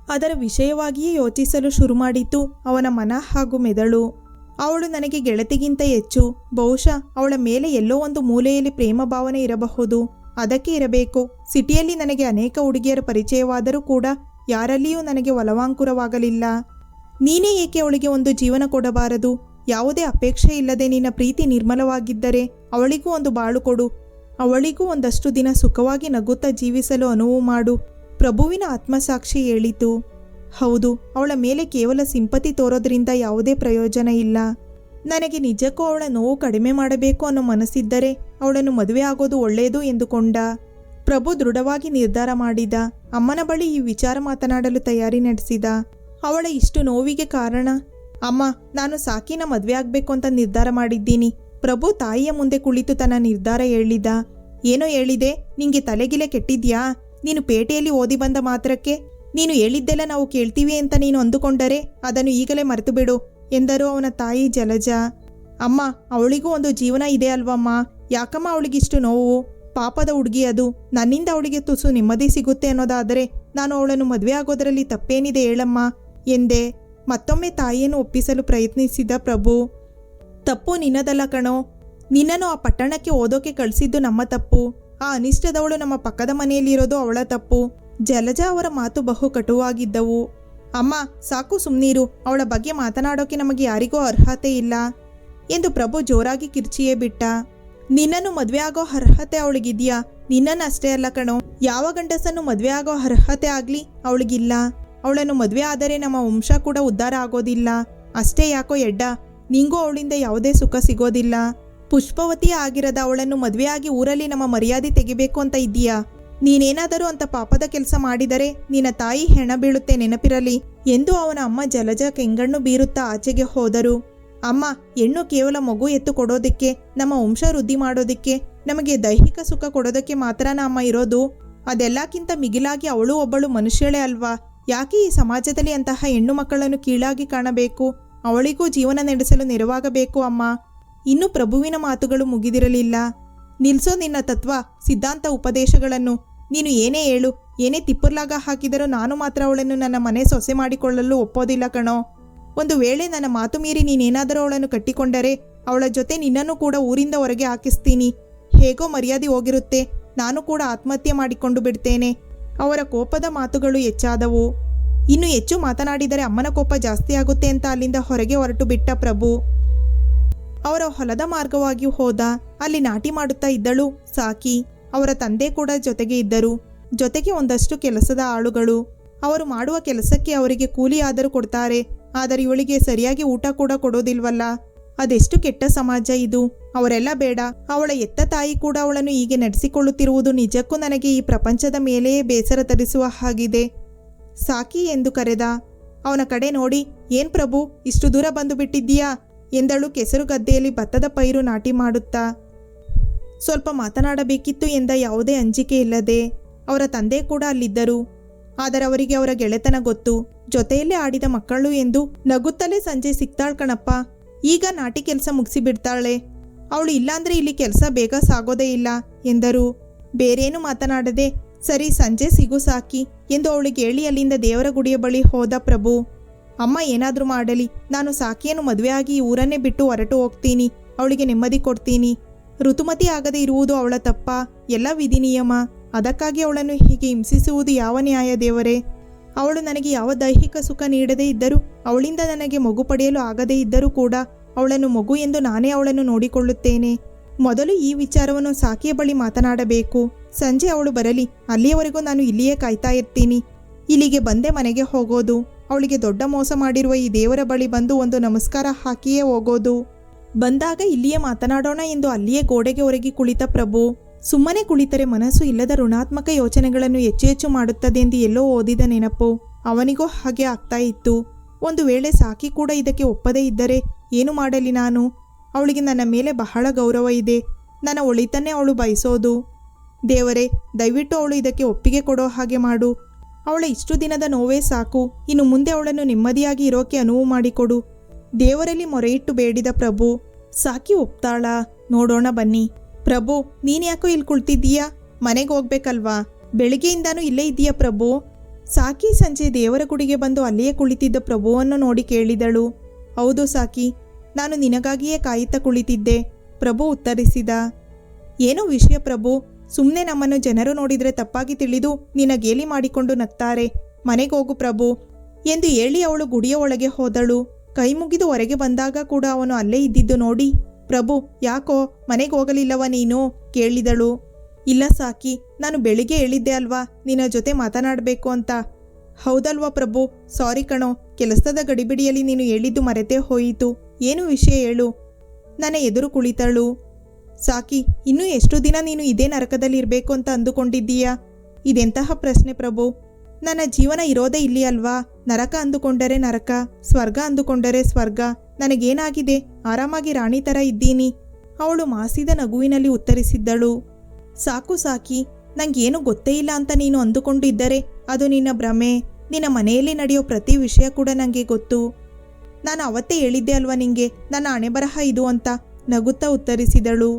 Speaker 1: ಅದರ ವಿಷಯವಾಗಿಯೇ ಯೋಚಿಸಲು ಶುರು ಮಾಡಿತು ಅವನ ಮನ ಹಾಗೂ ಮೆದಳು. ಅವಳು ನನಗೆ ಗೆಳತಿಗಿಂತ ಹೆಚ್ಚು. ಬಹುಶಃ ಅವಳ ಮೇಲೆ ಎಲ್ಲೋ ಒಂದು ಮೂಲೆಯಲ್ಲಿ ಪ್ರೇಮ ಭಾವನೆ ಇರಬಹುದು. ಅದಕ್ಕೆ ಇರಬೇಕು. ಸಿಟಿಯಲ್ಲಿ ನನಗೆ ಅನೇಕ ಹುಡುಗಿಯರ ಪರಿಚಯವಾದರೂ ಕೂಡ ಯಾರಲ್ಲಿಯೂ ನನಗೆ ಒಲವಾಂಕುರವಾಗಲಿಲ್ಲ. ನೀನೇ ಏಕೆ ಅವಳಿಗೆ ಒಂದು ಜೀವನ ಕೊಡಬಾರದು? ಯಾವುದೇ ಅಪೇಕ್ಷೆ ಇಲ್ಲದೆ ನಿನ್ನ ಪ್ರೀತಿ ನಿರ್ಮಲವಾಗಿದ್ದರೆ ಅವಳಿಗೂ ಒಂದು ಬಾಳು ಕೊಡು. ಅವಳಿಗೂ ಒಂದಷ್ಟು ದಿನ ಸುಖವಾಗಿ ನಗುತ್ತಾ ಜೀವಿಸಲು ಅನುವು ಮಾಡು. ಪ್ರಭುವಿನ ಆತ್ಮಸಾಕ್ಷಿ ಹೇಳಿತು. ಹೌದು, ಅವಳ ಮೇಲೆ ಕೇವಲ ಸಿಂಪತಿ ತೋರೋದ್ರಿಂದ ಯಾವುದೇ ಪ್ರಯೋಜನ ಇಲ್ಲ. ನನಗೆ ನಿಜಕ್ಕೂ ಅವಳ ನೋವು ಕಡಿಮೆ ಮಾಡಬೇಕು ಅನ್ನೋ ಮನಸ್ಸಿದ್ದರೆ ಅವಳನ್ನು ಮದುವೆ ಆಗೋದು ಒಳ್ಳೆಯದು ಎಂದುಕೊಂಡ. ಪ್ರಭು ದೃಢವಾಗಿ ನಿರ್ಧಾರ ಮಾಡಿದ. ಅಮ್ಮನ ಬಳಿ ಈ ವಿಚಾರ ಮಾತನಾಡಲು ತಯಾರಿ ನಡೆಸಿದ. ಅವಳ ಇಷ್ಟು ನೋವಿಗೆ ಕಾರಣ? ಅಮ್ಮ, ನಾನು ಸಾಕಿನ ಮದುವೆ ಆಗಬೇಕು ಅಂತ ನಿರ್ಧಾರ ಮಾಡಿದ್ದೀನಿ. ಪ್ರಭು ತಾಯಿಯ ಮುಂದೆ ಕುಳಿತು ತನ್ನ ನಿರ್ಧಾರ ಹೇಳಿದ. ಏನೋ ಹೇಳಿದೆ, ನಿಂಗೆ ತಲೆಗಿಲೆ ಕೆಟ್ಟಿದ್ಯಾ? ನೀನು ಪೇಟೆಯಲ್ಲಿ ಓದಿ ಬಂದ ಮಾತ್ರಕ್ಕೆ? ನೀನು ಹೇಳಿದ್ದೆಲ್ಲ ನಾವು ಕೇಳ್ತೀವಿ ಅಂತ ನೀನು ಅಂದುಕೊಂಡರೆ ಅದನ್ನು ಈಗಲೇ ಮರೆತು ಬಿಡು ಎಂದರು ಅವನ ತಾಯಿ ಜಲಜ. ಅಮ್ಮ, ಅವಳಿಗೂ ಒಂದು ಜೀವನ ಇದೆ ಅಲ್ವಮ್ಮ. ಯಾಕಮ್ಮ ಅವಳಿಗಿಷ್ಟು ನೋವು? ಪಾಪದ ಹುಡುಗಿ ಅದು. ನನ್ನಿಂದ ಅವಳಿಗೆ ತುಸು ನೆಮ್ಮದಿ ಸಿಗುತ್ತೆ ಅನ್ನೋದಾದರೆ ನಾನು ಅವಳನ್ನು ಮದುವೆ ಆಗೋದರಲ್ಲಿ ತಪ್ಪೇನಿದೆ ಹೇಳಮ್ಮ. ಎಂದೆ ಮತ್ತೊಮ್ಮೆ ತಾಯಿಯನ್ನು ಒಪ್ಪಿಸಲು ಪ್ರಯತ್ನಿಸಿದ ಪ್ರಭು, ತಪ್ಪು ನಿನ್ನದಲ್ಲ ಕಣೋ. ನಿನ್ನನ್ನು ಆ ಪಟ್ಟಣಕ್ಕೆ ಓದೋಕೆ ಕಳಿಸಿದ್ದು ನಮ್ಮ ತಪ್ಪು. ಆ ಅನಿಷ್ಟದವಳು ನಮ್ಮ ಪಕ್ಕದ ಮನೆಯಲ್ಲಿರೋದು ಅವಳ ತಪ್ಪು. ಜಲಜ ಅವರ ಮಾತು ಬಹು ಕಟುವಾಗಿದ್ದವು. ಅಮ್ಮ, ಸಾಕು ಸುಮ್ನೀರು. ಅವಳ ಬಗ್ಗೆ ಮಾತನಾಡೋಕೆ ನಮಗೆ ಯಾರಿಗೂ ಅರ್ಹತೆ ಇಲ್ಲ ಎಂದು ಪ್ರಭು ಜೋರಾಗಿ ಕಿರ್ಚಿಯೇ ಬಿಟ್ಟ. ನಿನ್ನನ್ನು ಮದುವೆ ಆಗೋ ಅರ್ಹತೆ ಅವಳಿಗಿದ್ಯಾ? ನಿನ್ನನ್ನು ಅಷ್ಟೇ ಅಲ್ಲ ಕಣೋ. ಯಾವ ಗಂಡಸನ್ನು ಮದುವೆ ಆಗೋ ಅರ್ಹತೆ ಆಗಲಿ ಅವಳಿಗಿಲ್ಲ. ಅವಳನ್ನು ಮದುವೆ ಆದರೆ ನಮ್ಮ ವಂಶ ಕೂಡ ಉದ್ಧಾರ ಆಗೋದಿಲ್ಲ. ಅಷ್ಟೇ ಯಾಕೋ ಎಡ್ಡ? ನಿಂಗೂ ಅವಳಿಂದ ಯಾವುದೇ ಸುಖ ಸಿಗೋದಿಲ್ಲ. ಪುಷ್ಪವತಿ ಆಗಿರದ ಅವಳನ್ನು ಮದುವೆಯಾಗಿ ಊರಲ್ಲಿ ನಮ್ಮ ಮರ್ಯಾದೆ ತೆಗಿಬೇಕು ಅಂತ ಇದ್ದೀಯಾ? ನೀನೇನಾದರೂ ಅಂತ ಪಾಪದ ಕೆಲಸ ಮಾಡಿದರೆ ನಿನ್ನ ತಾಯಿ ಹೆಣ ಬೀಳುತ್ತೆ ನೆನಪಿರಲಿ. ಎಂದು ಅವನ ಅಮ್ಮ ಜಲಜ ಕೆಂಗಣ್ಣು ಬೀರುತ್ತಾ ಆಚೆಗೆ ಹೋದರು. ಅಮ್ಮ, ಹೆಣ್ಣು ಕೇವಲ ಮಗು ಎತ್ತು ಕೊಡೋದಕ್ಕೆ, ನಮ್ಮ ವಂಶ ವೃದ್ಧಿ ಮಾಡೋದಕ್ಕೆ, ನಮಗೆ ದೈಹಿಕ ಸುಖ ಕೊಡೋದಕ್ಕೆ ಮಾತ್ರನ ಅಮ್ಮ ಇರೋದು? ಅದೆಲ್ಲಕ್ಕಿಂತ ಮಿಗಿಲಾಗಿ ಅವಳು ಒಬ್ಬಳು ಮನುಷ್ಯಳೇ ಅಲ್ವಾ? ಯಾಕೆ ಈ ಸಮಾಜದಲ್ಲಿ ಅಂತಹ ಹೆಣ್ಣು ಮಕ್ಕಳನ್ನು ಕೀಳಾಗಿ ಕಾಣಬೇಕು? ಅವಳಿಗೂ ಜೀವನ ನಡೆಸಲು ನೆರವಾಗಬೇಕು ಅಮ್ಮ. ಇನ್ನು ಪ್ರಭುವಿನ ಮಾತುಗಳು ಮುಗಿದಿರಲಿಲ್ಲ. ನಿಲ್ಸೋ ನಿನ್ನ ತತ್ವ, ಸಿದ್ಧಾಂತ ಉಪದೇಶಗಳನ್ನು. ನೀನು ಏನೇ ಹೇಳು, ಏನೇ ತಿಪ್ಪರ್ಲಾಗ ಹಾಕಿದರೂ ನಾನು ಮಾತ್ರ ಅವಳನ್ನು ನನ್ನ ಮನೆ ಸೊಸೆ ಮಾಡಿಕೊಳ್ಳಲು ಒಪ್ಪೋದಿಲ್ಲ ಕಣೋ. ಒಂದು ವೇಳೆ ನನ್ನ ಮಾತು ಮೀರಿ ನೀನೇನಾದರೂ ಅವಳನ್ನು ಕಟ್ಟಿಕೊಂಡರೆ, ಅವಳ ಜೊತೆ ನಿನ್ನನ್ನು ಕೂಡ ಊರಿಂದ ಹೊರಗೆ ಹಾಕಿಸ್ತೀನಿ. ಹೇಗೋ ಮರ್ಯಾದೆ ಹೋಗಿರುತ್ತೆ. ನಾನು ಕೂಡ ಆತ್ಮಹತ್ಯೆ ಮಾಡಿಕೊಂಡು ಬಿಡ್ತೇನೆ. ಅವರ ಕೋಪದ ಮಾತುಗಳು ಹೆಚ್ಚಾದವು. ಇನ್ನು ಹೆಚ್ಚು ಮಾತನಾಡಿದರೆ ಅಮ್ಮನ ಕೋಪ ಜಾಸ್ತಿ ಆಗುತ್ತೆ ಅಂತ ಅಲ್ಲಿಂದ ಹೊರಗೆ ಹೊರಟು ಬಿಟ್ಟ ಪ್ರಭು. ಅವರ ಹೊಲದ ಮಾರ್ಗವಾಗಿ ಹೋದ, ಅಲ್ಲಿ ನಾಟಿ ಮಾಡುತ್ತಾ ಇದ್ದಳು ಸಾಕಿ. ಅವರ ತಂದೆ ಕೂಡ ಜೊತೆಗೆ ಇದ್ದರು. ಜೊತೆಗೆ ಒಂದಷ್ಟು ಕೆಲಸದ ಆಳುಗಳು. ಅವರು ಮಾಡುವ ಕೆಲಸಕ್ಕೆ ಅವರಿಗೆ ಕೂಲಿ ಆದರೂ ಕೊಡ್ತಾರೆ. ಆದರೆ ಇವಳಿಗೆ ಸರಿಯಾಗಿ ಊಟ ಕೂಡ ಕೊಡೋದಿಲ್ವಲ್ಲ. ಅದೆಷ್ಟು ಕೆಟ್ಟ ಸಮಾಜ ಇದು. ಅವರೆಲ್ಲ ಬೇಡ. ಅವಳ ಎತ್ತ ತಾಯಿ ಕೂಡ ಅವಳನ್ನು ಹೀಗೆ ನಡೆಸಿಕೊಳ್ಳುತ್ತಿರುವುದು ನಿಜಕ್ಕೂ ನನಗೆ ಈ ಪ್ರಪಂಚದ ಮೇಲೆಯೇ ಬೇಸರ ತರಿಸುವ ಹಾಗಿದೆ. ಸಾಕಿ ಎಂದು ಕರೆದ. ಅವನ ಕಡೆ ನೋಡಿ, ಏನ್ ಪ್ರಭು, ಇಷ್ಟು ದೂರ ಬಂದು ಬಿಟ್ಟಿದ್ದೀಯಾ? ಎಂದಳು ಕೆಸರು ಗದ್ದೆಯಲ್ಲಿ ಭತ್ತದ ಪೈರು ನಾಟಿ ಮಾಡುತ್ತಾ. ಸ್ವಲ್ಪ ಮಾತನಾಡಬೇಕಿತ್ತು ಎಂದ ಯಾವುದೇ ಅಂಜಿಕೆ ಇಲ್ಲದೆ. ಅವರ ತಂದೆ ಕೂಡ ಅಲ್ಲಿದ್ದರು. ಆದರೆ ಅವರಿಗೆ ಅವರ ಗೆಳೆತನ ಗೊತ್ತು. ಜೊತೆಯಲ್ಲೇ ಆಡಿದ ಮಕ್ಕಳು ಎಂದು ನಗುತ್ತಲೇ ಸಂಜೆ ಸಿಗ್ತಾಳ್ ಕಣಪ್ಪ. ಈಗ ನಾಟಿ ಕೆಲಸ ಮುಗಿಸಿಬಿಡ್ತಾಳೆ ಅವಳು ಇಲ್ಲಾಂದ್ರೆ ಇಲ್ಲಿ ಕೆಲಸ ಬೇಗ ಸಾಗೋದೇ ಇಲ್ಲ ಎಂದರು. ಬೇರೇನು ಮಾತನಾಡದೆ, ಸರಿ ಸಂಜೆ ಸಿಗು ಸಾಕಿ ಎಂದು ಅವಳಿಗೆ ಹೇಳಿ ಅಲ್ಲಿಂದ ದೇವರ ಗುಡಿಯ ಬಳಿ ಹೋದ ಪ್ರಭು. ಅಮ್ಮ ಏನಾದರೂ ಮಾಡಲಿ, ನಾನು ಸಾಕಿಯನ್ನು ಮದುವೆಯಾಗಿ ಊರನ್ನೇ ಬಿಟ್ಟು ಹೊರಟು ಹೋಗ್ತೀನಿ, ಅವಳಿಗೆ ನೆಮ್ಮದಿ ಕೊಡ್ತೀನಿ. ಋತುಮತಿ ಆಗದೆ ಇರುವುದು ಅವಳ ತಪ್ಪ, ಎಲ್ಲ ವಿಧಿನಿಯಮ. ಅದಕ್ಕಾಗಿ ಅವಳನ್ನು ಹೀಗೆ ಹಿಂಸಿಸುವುದು ಯಾವ ನ್ಯಾಯ ದೇವರೇ? ಅವಳು ನನಗೆ ಯಾವ ದೈಹಿಕ ಸುಖ ನೀಡದೇ ಇದ್ದರೂ, ಅವಳಿಂದ ನನಗೆ ಮಗು ಪಡೆಯಲು ಆಗದೇ ಇದ್ದರೂ ಕೂಡ ಅವಳನ್ನು ಮಗು ಎಂದು ನಾನೇ ಅವಳನ್ನು ನೋಡಿಕೊಳ್ಳುತ್ತೇನೆ. ಮೊದಲು ಈ ವಿಚಾರವನ್ನು ಸಾಕಿಯ ಬಳಿ ಮಾತನಾಡಬೇಕು. ಸಂಜೆ ಅವಳು ಬರಲಿ, ಅಲ್ಲಿಯವರೆಗೂ ನಾನು ಇಲ್ಲಿಯೇ ಕಾಯ್ತಾ ಇರ್ತೀನಿ. ಇಲ್ಲಿಗೆ ಬಂದೆ ಮನೆಗೆ ಹೋಗೋದು. ಅವಳಿಗೆ ದೊಡ್ಡ ಮೋಸ ಮಾಡಿರುವ ಈ ದೇವರ ಬಳಿ ಬಂದು ಒಂದು ನಮಸ್ಕಾರ ಹಾಕಿಯೇ ಹೋಗೋದು. ಬಂದಾಗ ಇಲ್ಲಿಯೇ ಮಾತನಾಡೋಣ ಎಂದು ಅಲ್ಲಿಯೇ ಗೋಡೆಗೆ ಒರಗಿ ಕುಳಿತ ಪ್ರಭು. ಸುಮ್ಮನೆ ಕುಳಿತರೆ ಮನಸ್ಸು ಇಲ್ಲದ ಋಣಾತ್ಮಕ ಯೋಚನೆಗಳನ್ನು ಹೆಚ್ಚು ಹೆಚ್ಚು ಮಾಡುತ್ತದೆಂದು ಎಲ್ಲೋ ಓದಿದ ನೆನಪು ಅವನಿಗೂ ಹಾಗೆ ಆಗ್ತಾ ಇತ್ತು. ಒಂದು ವೇಳೆ ಸಾಕಿ ಕೂಡ ಇದಕ್ಕೆ ಒಪ್ಪದೇ ಇದ್ದರೆ ಏನು ಮಾಡಲಿ ನಾನು? ಅವಳಿಗೆ ನನ್ನ ಮೇಲೆ ಬಹಳ ಗೌರವ ಇದೆ. ನನ್ನ ಒಳಿತನ್ನೇ ಅವಳು ಬಯಸೋದು. ದೇವರೇ, ದಯವಿಟ್ಟು ಅವಳು ಇದಕ್ಕೆ ಒಪ್ಪಿಗೆ ಕೊಡೋ ಹಾಗೆ ಮಾಡು. ಅವಳ ಇಷ್ಟು ದಿನದ ನೋವೇ ಸಾಕು. ಇನ್ನು ಮುಂದೆ ಅವಳನ್ನು ನೆಮ್ಮದಿಯಾಗಿ ಇರೋಕೆ ಅನುವು ಮಾಡಿಕೊಡು. ದೇವರಲ್ಲಿ ಮೊರೆಯಿಟ್ಟು ಬೇಡಿದ ಪ್ರಭು, ಸಾಕಿ ಒಪ್ತಾಳ? ನೋಡೋಣ ಬನ್ನಿ. ಪ್ರಭು ನೀನ್ಯಾಕೋ ಇಲ್ಲಿ ಕುಳ್ತಿದ್ದೀಯಾ? ಮನೆಗೆ ಹೋಗ್ಬೇಕಲ್ವಾ? ಬೆಳಿಗ್ಗೆಯಿಂದಾನು ಇಲ್ಲೇ ಇದೆಯಾ ಪ್ರಭು? ಸಾಕಿ ಸಂಜೆ ದೇವರ ಗುಡಿಗೆ ಬಂದು ಅಲ್ಲಿಯೇ ಕುಳಿತಿದ್ದ ಪ್ರಭುವನ್ನು ನೋಡಿ ಕೇಳಿದಳು. ಹೌದು ಸಾಕಿ, ನಾನು ನಿನಗಾಗಿಯೇ ಕಾಯುತ್ತಾ ಕುಳಿತಿದ್ದೆ, ಪ್ರಭು ಉತ್ತರಿಸಿದ. ಏನೋ ವಿಷಯ ಪ್ರಭು? ಸುಮ್ಮನೆ ನಮ್ಮನ್ನು ಜನರು ನೋಡಿದರೆ ತಪ್ಪಾಗಿ ತಿಳಿದು ನಿನ್ನ ಗೇಲಿ ಮಾಡಿಕೊಂಡು ನಗ್ತಾರೆ. ಮನೆಗೆ ಹೋಗು ಪ್ರಭು, ಎಂದು ಹೇಳಿ ಅವಳು ಗುಡಿಯ ಒಳಗೆ ಹೋದಳು. ಕೈ ಮುಗಿದು ಹೊರಗೆ ಬಂದಾಗ ಕೂಡ ಅವನು ಅಲ್ಲೇ ಇದ್ದಿದ್ದು ನೋಡಿ. ಪ್ರಭು, ಯಾಕೋ ಮನೆಗೆ ಹೋಗಲಿಲ್ಲವ ನೀನು? ಕೇಳಿದಳು. ಇಲ್ಲ ಸಾಕಿ, ನಾನು ಬೆಳಿಗ್ಗೆ ಹೇಳಿದ್ದೆ ಅಲ್ವಾ, ನಿನ್ನ ಜೊತೆ ಮಾತನಾಡಬೇಕು ಅಂತ. ಹೌದಲ್ವಾ ಪ್ರಭು, ಸಾರಿ ಕಣೋ, ಕೆಲಸದ ಗಡಿಬಿಡಿಯಲ್ಲಿ ನೀನು ಹೇಳಿದ್ದು ಮರೆತೇ ಹೋಯಿತು. ಏನು ವಿಷಯ ಹೇಳು? ನನ್ನ ಎದುರು ಕುಳಿತಳು. ಸಾಕಿ, ಇನ್ನೂ ಎಷ್ಟು ದಿನ ನೀನು ಇದೇ ನರಕದಲ್ಲಿ ಇರಬೇಕು ಅಂತ ಅಂದುಕೊಂಡಿದ್ದೀಯಾ? ಇದೆಂತಹ ಪ್ರಶ್ನೆ ಪ್ರಭು? ನನ್ನ ಜೀವನ ಇರೋದೇ ಇಲ್ಲಿ ಅಲ್ವಾ? ನರಕ ಅಂದುಕೊಂಡರೆ ನರಕ, ಸ್ವರ್ಗ ಅಂದುಕೊಂಡರೆ ಸ್ವರ್ಗ. ನನಗೇನಾಗಿದೆ? ಆರಾಮಾಗಿ ರಾಣಿ ಥರ ಇದ್ದೀನಿ. ಅವಳು ಮಾಸಿದ ನಗುವಿನಲ್ಲಿ ಉತ್ತರಿಸಿದ್ದಳು. ಸಾಕು ಸಾಕಿ, ನಂಗೇನು ಗೊತ್ತೇ ಇಲ್ಲ ಅಂತ ನೀನು ಅಂದುಕೊಂಡಿದ್ದರೆ ಅದು ನಿನ್ನ ಭ್ರಮೆ. ನಿನ್ನ ಮನೆಯಲ್ಲಿ ನಡೆಯೋ ಪ್ರತಿ ವಿಷಯ ಕೂಡ ನನಗೆ ಗೊತ್ತು. ನಾನು ಅವತ್ತೇ ಹೇಳಿದ್ದೆ ಅಲ್ವಾ ನಿಂಗೆ, ನನ್ನ ಹಣೆಬರಹ ಇದು ಅಂತ ನಗುತ್ತಾ ಉತ್ತರಿಸಿದಳು.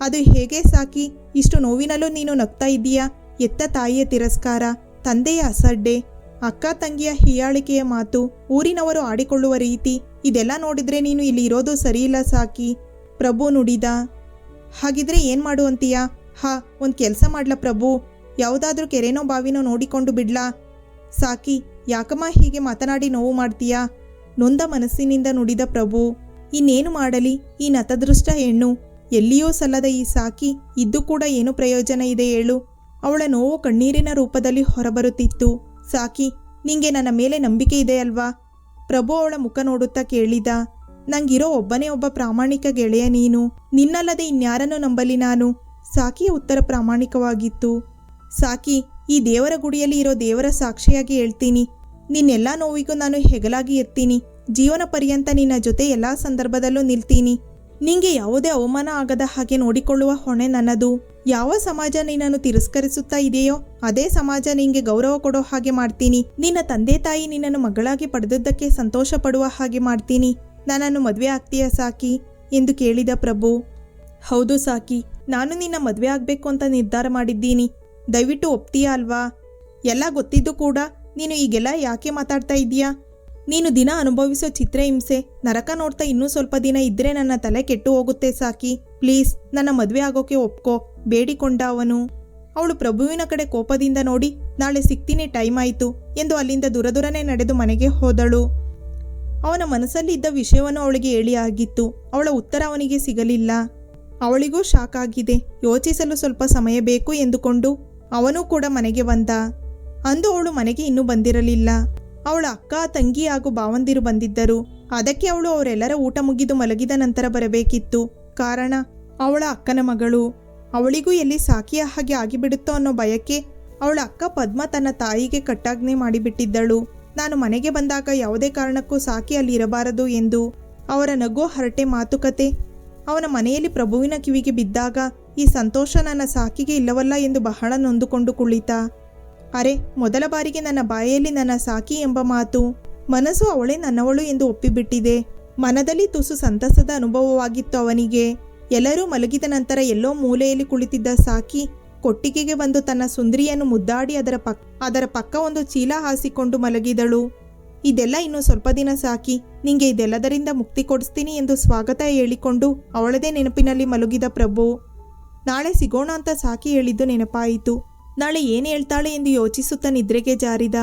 Speaker 1: ಅದು ಹೇಗೆ ಸಾಕಿ? ಇಷ್ಟು ನೋವಿನಲ್ಲೂ ನೀನು ನಗ್ತಾ ಇದ್ದೀಯಾ? ಎತ್ತ ತಾಯಿಯ ತಿರಸ್ಕಾರ. ತಂದೆಯ ಅಸಡ್ಡೆ, ಅಕ್ಕ ತಂಗಿಯ ಹೀಯಾಳಿಕೆಯ ಮಾತು, ಊರಿನವರು ಆಡಿಕೊಳ್ಳುವ ರೀತಿ, ಇದೆಲ್ಲ ನೋಡಿದ್ರೆ ನೀನು ಇಲ್ಲಿ ಇರೋದು ಸರಿಯಿಲ್ಲ ಸಾಕಿ. ಪ್ರಭು ನುಡಿದ, ಹಾಗಿದ್ರೆ ಏನು ಮಾಡು ಅಂತೀಯಾ? ಹಾ, ಒಂದು ಕೆಲಸ ಮಾಡ್ಲಾ ಪ್ರಭು. ಯಾವುದಾದ್ರೂ ಕೆರೆನೋ ಬಾವಿನೋ ನೋಡಿಕೊಂಡು ಬಿಡ್ಲಾ? ಸಾಕಿ, ಯಾಕಮ್ಮ ಹೀಗೆ ಮಾತನಾಡಿ ನೋವು ಮಾಡ್ತೀಯಾ? ನೊಂದ ಮನಸ್ಸಿನಿಂದ ನುಡಿದ ಪ್ರಭು, ಇನ್ನೇನು ಮಾಡಲಿ, ಈ ನತದೃಷ್ಟ ಹೆಣ್ಣು. ಎಲ್ಲಿಯೂ ಸಲ್ಲದ ಈ ಸಾಕಿ, ಇದ್ದು ಕೂಡ ಏನು ಪ್ರಯೋಜನ ಇದೆ ಹೇಳು. ಅವಳ ನೋವು ಕಣ್ಣೀರಿನ ರೂಪದಲ್ಲಿ ಹೊರಬರುತ್ತಿತ್ತು. ಸಾಕಿ, ನಿಂಗೆ ನನ್ನ ಮೇಲೆ ನಂಬಿಕೆ ಇದೆ ಅಲ್ವಾ? ಪ್ರಭು ಅವಳ ಮುಖ ನೋಡುತ್ತಾ ಕೇಳಿದ. ನಂಗಿರೋ ಒಬ್ಬನೇ ಒಬ್ಬ ಪ್ರಾಮಾಣಿಕ ಗೆಳೆಯ ನೀನು. ನಿನ್ನಲ್ಲದೆ ಇನ್ಯಾರನ್ನು ನಂಬಲಿ ನಾನು. ಸಾಕಿಯ ಉತ್ತರ ಪ್ರಾಮಾಣಿಕವಾಗಿತ್ತು. ಸಾಕಿ, ಈ ದೇವರ ಗುಡಿಯಲ್ಲಿ ಇರೋ ದೇವರ ಸಾಕ್ಷಿಯಾಗಿ ಹೇಳ್ತೀನಿ. ನಿನ್ನೆಲ್ಲ ನೋವಿಗೂ ನಾನು ಹೆಗಲಾಗಿ ಇರ್ತೀನಿ. ಜೀವನ ಪರ್ಯಂತ ನಿನ್ನ ಜೊತೆ ಎಲ್ಲ ಸಂದರ್ಭದಲ್ಲೂ ನಿಲ್ತೀನಿ. ನಿಂಗೆ ಯಾವುದೇ ಅವಮಾನ ಆಗದ ಹಾಗೆ ನೋಡಿಕೊಳ್ಳುವ ಹೊಣೆ ನನ್ನದು. ಯಾವ ಸಮಾಜ ನಿನ್ನನ್ನು ತಿರಸ್ಕರಿಸುತ್ತಾ ಇದೆಯೋ, ಅದೇ ಸಮಾಜ ನಿಂಗೆ ಗೌರವ ಕೊಡೋ ಹಾಗೆ ಮಾಡ್ತೀನಿ. ನಿನ್ನ ತಂದೆ ತಾಯಿ ನಿನ್ನನ್ನು ಮಗಳಾಗಿ ಪಡೆದದ್ದಕ್ಕೆ ಸಂತೋಷ ಪಡುವ ಹಾಗೆ ಮಾಡ್ತೀನಿ. ನನ್ನನ್ನು ಮದುವೆ ಆಗ್ತೀಯ ಸಾಕಿ? ಎಂದು ಕೇಳಿದ ಪ್ರಭು. ಹೌದು ಸಾಕಿ, ನಾನು ನಿನ್ನ ಮದುವೆ ಆಗಬೇಕು ಅಂತ ನಿರ್ಧಾರ ಮಾಡಿದ್ದೀನಿ. ದಯವಿಟ್ಟು ಒಪ್ತೀಯಾ ಅಲ್ವಾ? ಎಲ್ಲ ಗೊತ್ತಿದ್ದು ಕೂಡ, ನೀನು ಈಗೆಲ್ಲ ಯಾಕೆ ಮಾತಾಡ್ತಾ ಇದ್ದೀಯಾ? ನೀನು ದಿನ ಅನುಭವಿಸೋ ಚಿತ್ರಹಿಂಸೆ ನರಕ ನೋಡ್ತಾ ಇನ್ನೂ ಸ್ವಲ್ಪ ದಿನ ಇದ್ರೆ ನನ್ನ ತಲೆ ಕೆಟ್ಟು ಹೋಗುತ್ತೆ ಸಾಕಿ. ಪ್ಲೀಸ್, ನನ್ನ ಮದುವೆ ಆಗೋಕೆ ಒಪ್ಕೋ. ಬೇಡಿಕೊಂಡ ಅವನು ಅವಳು ಪ್ರಭುವಿನ ಕಡೆ ಕೋಪದಿಂದ ನೋಡಿ, ನಾಳೆ ಸಿಗ್ತೀನಿ ಟೈಮ್ ಆಯಿತು ಎಂದು ಅಲ್ಲಿಂದ ದೂರದೂರನೇ ನಡೆದು ಮನೆಗೆ ಹೋದಳು. ಅವನ ಮನಸ್ಸಲ್ಲಿ ಇದ್ದ ವಿಷಯವನ್ನು ಅವಳಿಗೆ ಹೇಳಿ ಆಗಿತ್ತು. ಅವಳ ಉತ್ತರ ಅವನಿಗೆ ಸಿಗಲಿಲ್ಲ. ಅವಳಿಗೂ ಶಾಕ್ ಆಗಿದೆ. ಯೋಚಿಸಲು ಸ್ವಲ್ಪ ಸಮಯ ಬೇಕು ಎಂದುಕೊಂಡು ಅವನೂ ಕೂಡ ಮನೆಗೆ ಬಂದ. ಅಂದು ಅವಳು ಮನೆಗೆ ಇನ್ನೂ ಬಂದಿರಲಿಲ್ಲ. ಅವಳ ಅಕ್ಕ, ತಂಗಿ ಹಾಗೂ ಬಾವಂದಿರು ಬಂದಿದ್ದರು. ಅದಕ್ಕೆ ಅವಳು ಅವರೆಲ್ಲರ ಊಟ ಮುಗಿದು ಮಲಗಿದ ನಂತರ ಬರಬೇಕಿತ್ತು. ಕಾರಣ, ಅವಳ ಅಕ್ಕನ ಮಗಳು. ಅವಳಿಗೂ ಎಲ್ಲಿ ಸಾಕಿಯ ಹಾಗೆ ಆಗಿಬಿಡುತ್ತೋ ಅನ್ನೋ ಭಯಕ್ಕೆ ಅವಳ ಅಕ್ಕ ಪದ್ಮ ತನ್ನ ತಾಯಿಗೆ ಕಟ್ಟಾಜ್ಞೆ ಮಾಡಿಬಿಟ್ಟಿದ್ದಳು. ನಾನು ಮನೆಗೆ ಬಂದಾಗ ಯಾವುದೇ ಕಾರಣಕ್ಕೂ ಸಾಕಿ ಅಲ್ಲಿ ಇರಬಾರದು ಎಂದು ಅವರ ನಗು ಹರಟೆ ಮಾತುಕತೆ. ಅವನ ಮನೆಯಲ್ಲಿ ಪ್ರಭುವಿನ ಕಿವಿಗೆ ಬಿದ್ದಾಗ ಈ ಸಂತೋಷ ನನ್ನ ಸಾಕಿಗೆ ಇಲ್ಲವಲ್ಲ ಎಂದು ಬಹಳ ನೊಂದುಕೊಂಡು ಕುಳಿತ. ಅರೆ, ಮೊದಲ ಬಾರಿಗೆ ನನ್ನ ಬಾಯಲ್ಲಿ ನನ್ನ ಸಾಕಿ ಎಂಬ ಮಾತು ಮನಸ್ಸು ಅವಳೇ ನನ್ನವಳು ಎಂದು ಒಪ್ಪಿಬಿಟ್ಟಿದೆ. ಮನದಲ್ಲಿ ತುಸು ಸಂತಸದ ಅನುಭವವಾಗಿತ್ತು ಅವನಿಗೆ. ಎಲ್ಲರೂ ಮಲಗಿದ ನಂತರ ಎಲ್ಲೋ ಮೂಲೆಯಲ್ಲಿ ಕುಳಿತಿದ್ದ ಸಾಕಿ ಕೊಟ್ಟಿಗೆಗೆ ಬಂದು ತನ್ನ ಸುಂದರಿಯನ್ನು ಮುದ್ದಾಡಿ ಅದರ ಪಕ್, ಅದರ ಪಕ್ಕ ಒಂದು ಚೀಲ ಹಾಸಿಕೊಂಡು ಮಲಗಿದಳು. ಇದೆಲ್ಲ ಇನ್ನು ಸ್ವಲ್ಪ ದಿನ ಸಾಕಿ, ನಿಂಗೆ ಇದೆಲ್ಲದರಿಂದ ಮುಕ್ತಿ ಕೊಡಿಸ್ತೀನಿ ಎಂದು ಸ್ವಾಗತ ಹೇಳಿಕೊಂಡು ಅವಳದೇ ನೆನಪಿನಲ್ಲಿ ಮಲಗಿದ ಪ್ರಭು. ನಾಳೆ ಸಿಗೋಣ ಅಂತ ಸಾಕಿ ಹೇಳಿದ್ದು ನೆನಪಾಯಿತು. ನಾಳೆ ಏನು ಹೇಳ್ತಾಳೆ ಎಂದು ಯೋಚಿಸುತ್ತಾ ನಿದ್ರೆಗೆ ಜಾರಿದ.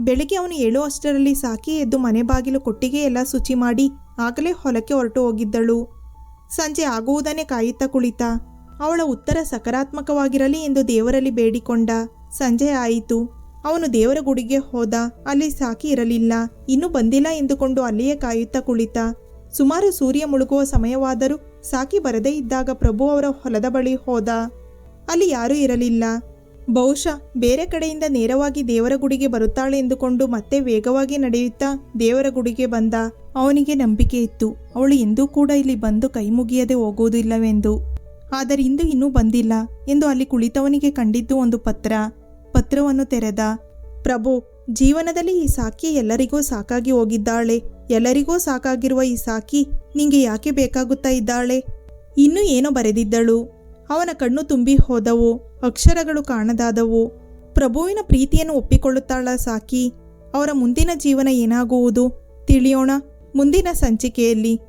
Speaker 1: ಬೆಳಿಗ್ಗೆ ಅವನು ಏಳು ಅಷ್ಟರಲ್ಲಿ ಸಾಕಿ ಎದ್ದು ಮನೆ ಬಾಗಿಲು ಕೊಟ್ಟಿಗೆ ಎಲ್ಲ ಶುಚಿ ಮಾಡಿ ಆಗಲೇ ಹೊಲಕ್ಕೆ ಹೊರಟು ಹೋಗಿದ್ದಳು. ಸಂಜೆ ಆಗುವುದನ್ನೇ ಕಾಯುತ್ತಾ ಕುಳಿತ. ಅವಳ ಉತ್ತರ ಸಕಾರಾತ್ಮಕವಾಗಿರಲಿ ಎಂದು ದೇವರಲ್ಲಿ ಬೇಡಿಕೊಂಡ. ಸಂಜೆ ಆಯಿತು. ಅವನು ದೇವರ ಗುಡಿಗೆ ಹೋದ. ಅಲ್ಲಿ ಸಾಕಿ ಇರಲಿಲ್ಲ. ಇನ್ನೂ ಬಂದಿಲ್ಲ ಎಂದುಕೊಂಡು ಅಲ್ಲಿಯೇ ಕಾಯುತ್ತಾ ಕುಳಿತ. ಸುಮಾರು ಸೂರ್ಯ ಮುಳುಗುವ ಸಮಯವಾದರೂ ಸಾಕಿ ಬರದೇ ಇದ್ದಾಗ ಪ್ರಭು ಅವರ ಹೊಲದ ಬಳಿ ಹೋದ. ಅಲ್ಲಿ ಯಾರೂ ಇರಲಿಲ್ಲ. ಬಹುಶಃ ಬೇರೆ ಕಡೆಯಿಂದ ನೇರವಾಗಿ ದೇವರ ಗುಡಿಗೆ ಬರುತ್ತಾಳೆ ಎಂದುಕೊಂಡು ಮತ್ತೆ ವೇಗವಾಗಿ ನಡೆಯುತ್ತಾ ದೇವರ ಗುಡಿಗೆ ಬಂದ ಅವನಿಗೆ ನಂಬಿಕೆ ಇತ್ತು. ಅವಳು ಎಂದೂ ಕೂಡ ಇಲ್ಲಿ ಬಂದು ಕೈ ಮುಗಿಯದೆ ಹೋಗುವುದಿಲ್ಲವೆಂದು. ಆದರೆ ಇಂದು ಇನ್ನೂ ಬಂದಿಲ್ಲ ಎಂದು ಅಲ್ಲಿ ಕುಳಿತವನಿಗೆ ಕಂಡಿದ್ದು ಒಂದು ಪತ್ರ. ಪತ್ರವನ್ನು ತೆರೆದ, ಪ್ರಭು, ಜೀವನದಲ್ಲಿ ಈ ಸಾಕಿ ಎಲ್ಲರಿಗೂ ಸಾಕಾಗಿ ಹೋಗಿದ್ದಾಳೆ. ಎಲ್ಲರಿಗೂ ಸಾಕಾಗಿರುವ ಈ ಸಾಕಿ ನಿಂಗೆ ಯಾಕೆ ಬೇಕಾಗುತ್ತಾ ಇದ್ದಾಳೆ? ಇನ್ನೂ ಏನೋ ಬರೆದಿದ್ದಳು. ಅವನ ಕಣ್ಣು ತುಂಬಿ ಹೋದವು, ಅಕ್ಷರಗಳು ಕಾಣದಾದವು. ಪ್ರಭುವಿನ ಪ್ರೀತಿಯನ್ನು ಒಪ್ಪಿಕೊಳ್ಳುತ್ತಾಳ ಸಾಕಿ, ಅವರ ಮುಂದಿನ ಜೀವನ ಏನಾಗುವುದು ತಿಳಿಯೋಣ, ಮುಂದಿನ ಸಂಚಿಕೆಯಲ್ಲಿ.